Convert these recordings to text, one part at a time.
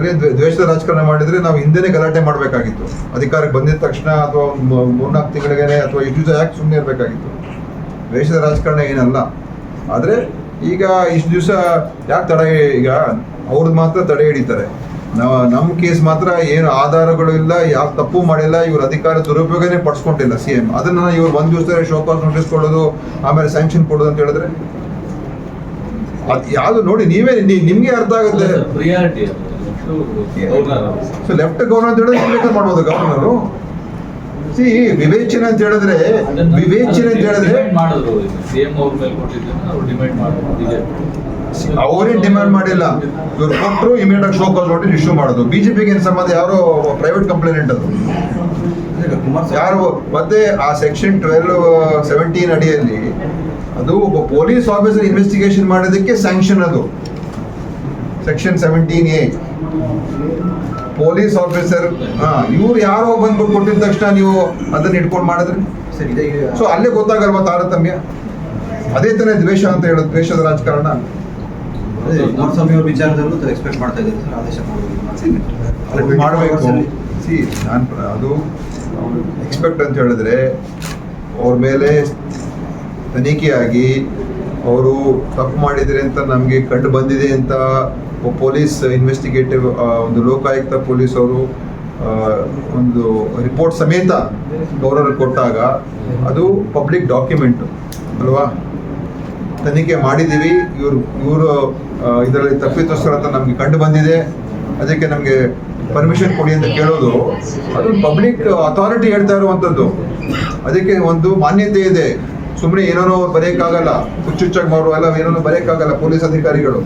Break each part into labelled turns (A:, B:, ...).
A: ದ್ವೇ- ದ್ವೇಷದ ರಾಜಕಾರಣ ಮಾಡಿದ್ರೆ ನಾವು ಹಿಂದೆನೇ ಗಲಾಟೆ ಮಾಡಬೇಕಾಗಿತ್ತು. ಅಧಿಕಾರಕ್ಕೆ ಬಂದಿದ ತಕ್ಷಣ ಅಥವಾ ಮೂರ್ನಾಲ್ಕು ತಿಂಗಳಿಗೆ ಅಥವಾ ಇಷ್ಟು ಯಾಕೆ ಸುಮ್ಮನೆ ಇರಬೇಕಾಗಿತ್ತು? ದ್ವೇಷದ ರಾಜಕಾರಣ ಏನಲ್ಲ. ಆದರೆ ಈಗ ಇಷ್ಟು ದಿವಸ ಯಾಕೆ ತಡೆ ಈಗ ಅವ್ರದ್ದು ಮಾತ್ರ ತಡೆ ಹಿಡಿತಾರೆ. ನಾವು ನಮ್ಮ ಕೇಸ್ ಮಾತ್ರ ಏನು ಆಧಾರಗಳು ಇಲ್ಲ, ಯಾವ ತಪ್ಪು ಮಾಡಿಲ್ಲ, ಇವ್ರ ಅಧಿಕಾರ ದುರುಪಯೋಗನೇ ಪಡಿಸ್ಕೊಂಡಿಲ್ಲ ಸಿ ಎಂ. ಅದನ್ನ ಇವ್ರು ಒಂದು ಶೋ ಶೋಕಾಸ್ ನೋಟಿಸ್ ಕೊಡೋದು, ಆಮೇಲೆ ಸ್ಯಾಂಕ್ಷನ್ ಕೊಡೋದು ಅಂತ ಹೇಳಿದ್ರೆ? ಅದು ಯಾವುದು ನೋಡಿ ನೀವೇ ನಿಮ್ಗೆ ಅರ್ಥ ಆಗುತ್ತೆ.
B: ಪ್ರಿಯಾರಿಟಿ
A: ಸೊ ಲೆಫ್ಟ್ ಗೌರ್ನರ್ ಅಂತ ಮಾಡ್ಬೋದು ಗವರ್ನರು ಸಿ ವಿವೇಚನೆ ಅಂತ ಹೇಳಿದ್ರೆ ವಿವೇಚನೆ ಅಂತ ಹೇಳಿದ್ರೆ
B: ಮಾಡಿದ್ರು ಸಿಎಂ ಅವ್ರ ಮೇಲೆ ಕೊಟ್ಟಿದ್ದನ್ನ ಅವ್ರು ಡಿಮ್ಯಾಂಡ್ ಮಾಡಿದ್ರು.
A: ಮಾಡಿಲ್ಲ. ಇವ್ರು ಕೊಟ್ಟರು ಇಮಿಡಿಯೇಟ್ ಆಗಿ ಶೋ ಕಾಸ್ ನೋಟಿಸ್ ಇಶ್ಯೂ ಮಾಡೋದು ಬಿಜೆಪಿಗೆ ಪಿಗೆ ಸಂಬಂಧ? ಯಾರೋ ಪ್ರೈವೇಟ್ ಕಂಪ್ಲೇಂಟ್ ಅದು. ಯಾರು ಮತ್ತೆ ಆ ಸೆಕ್ಷನ್ ಟ್ವೆಲ್ ಸೆವೆಂಟೀನ್ ಅಡಿಯಲ್ಲಿ ಅದು ಒಬ್ಬ ಪೊಲೀಸ್ ಆಫೀಸರ್ ಇನ್ವೆಸ್ಟಿಗೇಷನ್ ಮಾಡೋದಕ್ಕೆ ಸ್ಯಾಂಕ್ಷನ್ ಅದು. Section seventeen A police officer ಹಾ ಇವ್ರು ಯಾರೋ ಬಂದ್ಬಿಟ್ಟು ಕೊಟ್ಟಿದ ತಕ್ಷಣ ನೀವು ಅದನ್ನ ಇಟ್ಕೊಂಡು ಮಾಡಿದ್ರಿ? ಸೊ ಅಲ್ಲೇ ಗೊತ್ತಾಗಲ್ವಾ ತಾರತಮ್ಯ? ಅದೇ ತಾನೇ ದ್ವೇಷ ಅಂತ ಹೇಳೋದು ದ್ವೇಷದ ರಾಜಕಾರಣ.
C: ವಿಚಾರದಲ್ಲೂ ಎಕ್ಸ್ಪೆಕ್ಟ್ ಮಾಡ್ತಾ ಮಾಡಬೇಕು.
A: ಸಿ ನಾನು ಅದು ಎಕ್ಸ್ಪೆಕ್ಟ್ ಅಂತ ಹೇಳಿದ್ರೆ ಅವ್ರ ಮೇಲೆ ತನಿಖೆಯಾಗಿ ಅವರು ತಪ್ಪು ಮಾಡಿದರೆ ಅಂತ ನಮಗೆ ಕಂಡು ಬಂದಿದೆ ಅಂತ ಪೊಲೀಸ್ ಇನ್ವೆಸ್ಟಿಗೇಟಿವ್ ಒಂದು ಲೋಕಾಯುಕ್ತ ಪೊಲೀಸ್ ಅವರು ಒಂದು ರಿಪೋರ್ಟ್ ಸಮೇತ ಗೌರವ ಕೊಟ್ಟಾಗ ಅದು ಪಬ್ಲಿಕ್ ಡಾಕ್ಯುಮೆಂಟ್ ಅಲ್ವಾ? ತನಿಖೆ ಮಾಡಿದ್ದೀವಿ, ಇವರು ಇವರು ಇದರಲ್ಲಿ ತಪ್ಪಿತಸ್ಥರು ಅಂತ ನಮಗೆ ಕಂಡು ಬಂದಿದೆ. ಅದಕ್ಕೆ ನಮಗೆ ಪರ್ಮಿಷನ್ ಕೊಡಿ ಅಂತ ಕೇಳೋದು. ಅದು ಪಬ್ಲಿಕ್ ಅಥಾರಿಟಿ ಹೇಳ್ತಾ ಇರುವಂಥದ್ದು ಅದಕ್ಕೆ ಒಂದು ಮಾನ್ಯತೆ ಇದೆ. ಸುಮ್ಮನೆ ಏನೇನೋ ಬರೆಯೋಕ್ಕಾಗಲ್ಲ ಹುಚ್ಚುಚ್ಚಾಗಿ ಮಾಡುವ ಎಲ್ಲ ಏನೇನೋ ಬರೆಯೋಕ್ಕಾಗಲ್ಲ ಪೊಲೀಸ್ ಅಧಿಕಾರಿಗಳು.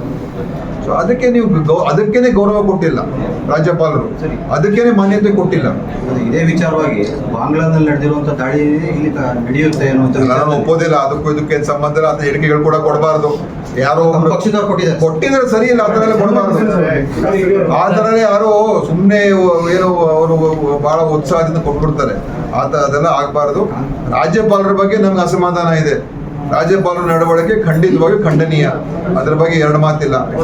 A: ಸೊ ಅದಕ್ಕೆ ನೀವು ಅದಕ್ಕೇನೆ ಗೌರವ ಕೊಟ್ಟಿಲ್ಲ ರಾಜ್ಯಪಾಲರು. ಅದಕ್ಕೇನೆ ಮಾನ್ಯತೆ ಕೊಟ್ಟಿಲ್ಲ.
C: ಇದೇ ವಿಚಾರವಾಗಿ ಬಾಂಗ್ಲಾದಲ್ಲಿ ನಡೆದಿರುವಂತ ದಾಳಿ ಇಲ್ಲಿ ನಡೆಯುತ್ತೆ ಅನ್ನುವಂತ
A: ನಾನು ಒಪ್ಪೋದಿಲ್ಲ. ಅದಕ್ಕೂ ಇದಕ್ಕೆ ಸಂಬಂಧ ಇಲ್ಲ. ಅಂತ ಹೇಳಿಕೆಗಳು ಕೂಡ ಕೊಡಬಾರ್ದು. ಯಾರೋ
C: ಪಕ್ಷದವ್ರು ಕೊಟ್ಟಿದ್ದಾರೆ.
A: ಕೊಟ್ಟಿದ್ರೆ ಸರಿ ಇಲ್ಲ ಆ ಥರ ಕೊಡಬಾರ್ದು. ಆ ಥರನೇ ಯಾರೋ ಸುಮ್ಮನೆ ಏನು ಅವರು ಬಹಳ ಉತ್ಸಾಹದಿಂದ ಕೊಟ್ಬಿಡ್ತಾರೆ. ಆತ ಅದೆಲ್ಲ ಆಗಬಾರ್ದು. ರಾಜ್ಯಪಾಲರ ಬಗ್ಗೆ ನಮ್ಗೆ ಅಸಮಾಧಾನ ಇದೆ. ರಾಜ್ಯಪಾಲರ ನಡವಳಿಕೆ ಖಂಡಿತವಾಗಿ ಖಂಡನೀಯ. ಅದ್ರ ಬಗ್ಗೆ ಎರಡು ಮಾತಿಲ್ಲ.